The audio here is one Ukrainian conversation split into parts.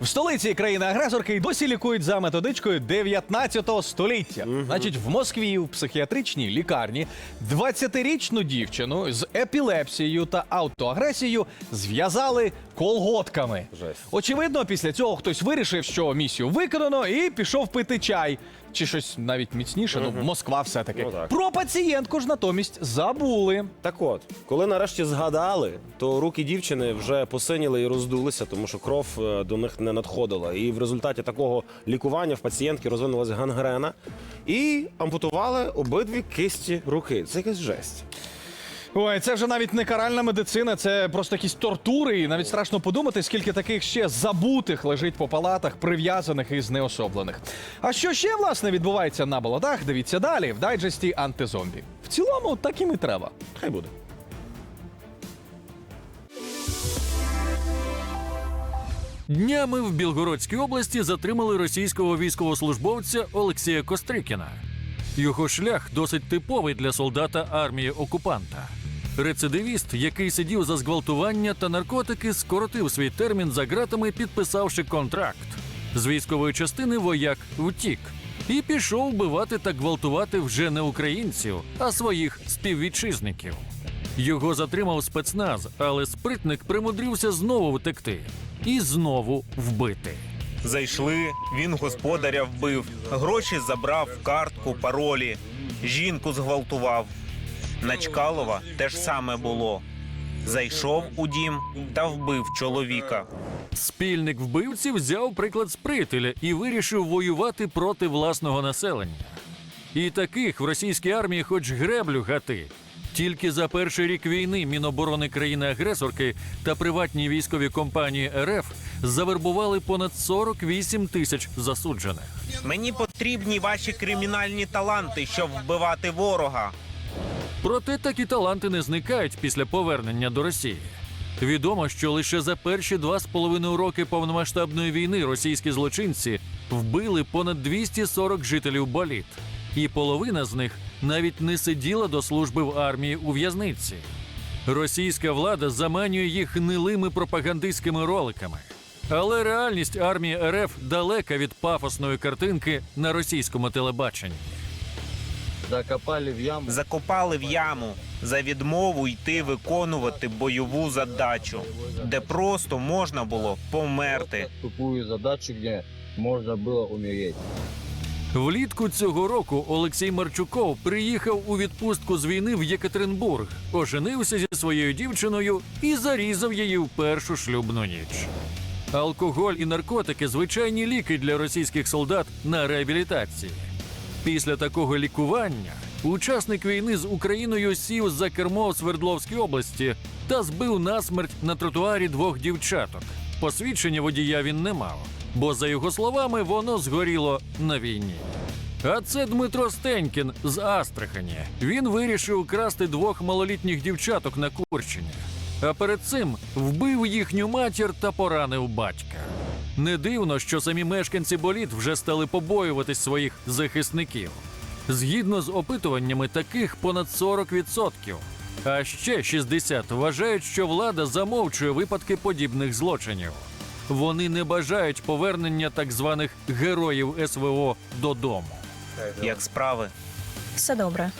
В столиці країни-агресорки й досі лікують за методичкою 19 століття. Значить, в Москві в психіатричній лікарні 20-річну дівчину з епілепсією та автоагресією зв'язали колготками. Жесть. Очевидно, після цього хтось вирішив, що місію виконано, і пішов пити чай. Чи щось навіть міцніше, ну Москва все-таки. Ну, так. Про пацієнтку ж натомість забули. Так от, коли нарешті згадали, то руки дівчини вже посиніли і роздулися, тому що кров е, до них не надходила. І в результаті такого лікування в пацієнтки розвинулася гангрена і ампутували обидві кисті руки. Це якась жесть. Ой, це вже навіть не каральна медицина, це просто якісь тортури. І навіть страшно подумати, скільки таких ще забутих лежить по палатах, прив'язаних і знеособлених. А що ще власне відбувається на болотах? Дивіться далі в дайджесті антизомбі. В цілому таким і треба. Хай буде. Днями в Білгородській області затримали російського військовослужбовця Олексія Кострикіна. Його шлях досить типовий для солдата армії окупанта. Рецидивіст, який сидів за зґвалтування та наркотики, скоротив свій термін за ґратами, підписавши контракт. З військової частини вояк втік і пішов вбивати та гвалтувати вже не українців, а своїх співвітчизників. Його затримав спецназ, але спритник примудрився знову втекти і знову вбити. Зайшли, він господаря вбив, гроші забрав, картку, паролі, жінку зґвалтував. На Чкалова те ж саме було. Зайшов у дім та вбив чоловіка. Спільник вбивці взяв приклад з приятеля і вирішив воювати проти власного населення. І таких в російській армії хоч греблю гати. Тільки за перший рік війни Міноборони країни-агресорки та приватні військові компанії РФ завербували понад 48 тисяч засуджених. Мені потрібні ваші кримінальні таланти, щоб вбивати ворога. Проте такі таланти не зникають після повернення до Росії. Відомо, що лише за перші два з половиною роки повномасштабної війни російські злочинці вбили понад 240 жителів боліт, і половина з них навіть не сиділа до служби в армії у в'язниці. Російська влада заманює їх гнилими пропагандистськими роликами. Але реальність армії РФ далека від пафосної картинки на російському телебаченні. Закопали в яму. Закопали в яму за відмову йти виконувати бойову задачу, де просто можна було померти. Тупую задачу, где можно было умереть. Влітку цього року Олексій Марчуков приїхав у відпустку з війни в Єкатеринбург, оженився зі своєю дівчиною і зарізав її в першу шлюбну ніч. Алкоголь і наркотики звичайні ліки для російських солдат на реабілітації. Після такого лікування учасник війни з Україною сів за кермо в Свердловській області та збив насмерть на тротуарі двох дівчаток. Посвідчення водія він не мав, бо, за його словами, воно згоріло на війні. А це Дмитро Стенькін з Астрахані. Він вирішив красти двох малолітніх дівчаток на Курщині. А перед цим вбив їхню матір та поранив батька. Не дивно, що самі мешканці боліт вже стали побоюватись своїх захисників. Згідно з опитуваннями, таких понад 40%. А ще 60 вважають, що влада замовчує випадки подібних злочинів. Вони не бажають повернення так званих героїв СВО додому. Як справи? Все добре.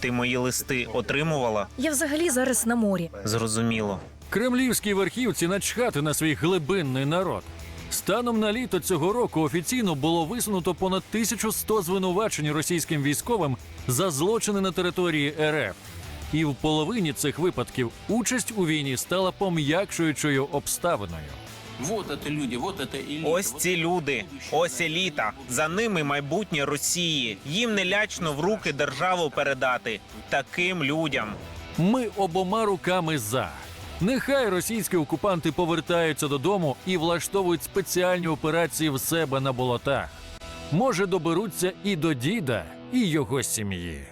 Ти мої листи отримувала? Я взагалі зараз на морі. Зрозуміло. Кремлівські верхівці начхати на свій глибинний народ. Станом на літо цього року офіційно було висунуто понад 1100 звинувачень російським військовим за злочини на території РФ. І в половині цих випадків участь у війні стала пом'якшуючою обставиною. Вот это люди, вот это элита. Ось вот ці это люди, будущее. ось еліта. За ними майбутнє Росії. Їм не лячно в руки державу передати. Таким людям. Ми обома руками за. Нехай російські окупанти повертаються додому і влаштовують спеціальні операції в себе на болотах. Може, доберуться і до діда, і його сім'ї.